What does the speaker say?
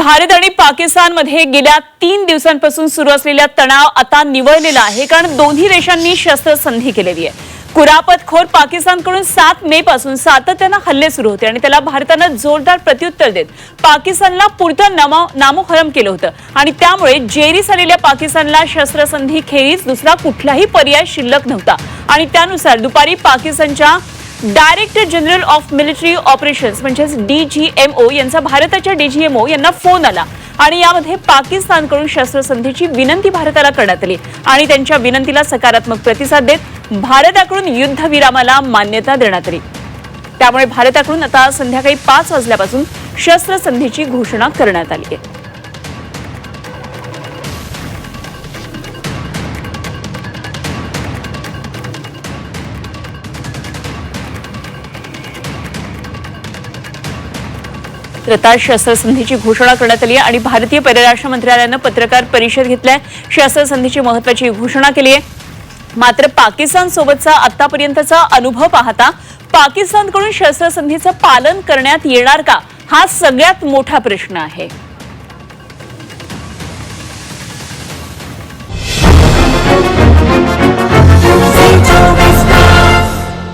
भारत आणि पाकिस्तानमध्ये गेल्या तीन दिवसांपासून सुरू असलेला तणाव आता निवळलेला आहे कारण दोन्ही देशांनी शस्त्रसंधी केलेली आहे. कुरापतखोर पाकिस्तानकडून सात मे पासून सातत्यानं हल्ले सुरू होते आणि त्याला भारतानं जोरदार प्रत्युत्तर देत पाकिस्तानला पुरतं नामो नामोहरम केलं होतं. आणि त्यामुळे जेरीस आलेल्या पाकिस्तानला शस्त्रसंधी खेरीज दुसरा कुठलाही पर्याय शिल्लक नव्हता. आणि त्यानुसार दुपारी पाकिस्तानच्या director general of military operations म्हणजेच डीजीएमओ यांचा भारताच्या डीजीएमओ यांना फोन आला. आणि यामध्ये पाकिस्तानकडून शस्त्रसंधीची विनंती भारताला करण्यात आली. आणि त्यांच्या विनंतीला सकारात्मक प्रतिसाद देत भारताकडून युद्धविरामाला मान्यता देण्यात आली. त्यामुळे भारताकडून आता संध्याकाळी पाच वाजल्यापासून शस्त्रसंधीची घोषणा करण्यात आली आहे. तर शस्त्रसंधीची घोषणा करण्यात आली आहे आणि भारतीय परराष्ट्र मंत्रालयानं पत्रकार परिषद घेतलाय शस्त्रसंधीची महत्वाची घोषणा केली आहे. मात्र पाकिस्तान सोबतचा आतापर्यंतचा अनुभव पाहता पाकिस्तानकडून शस्त्रसंधीचं पालन करण्यात येणार का? हा सगळ्यात मोठा प्रश्न आहे.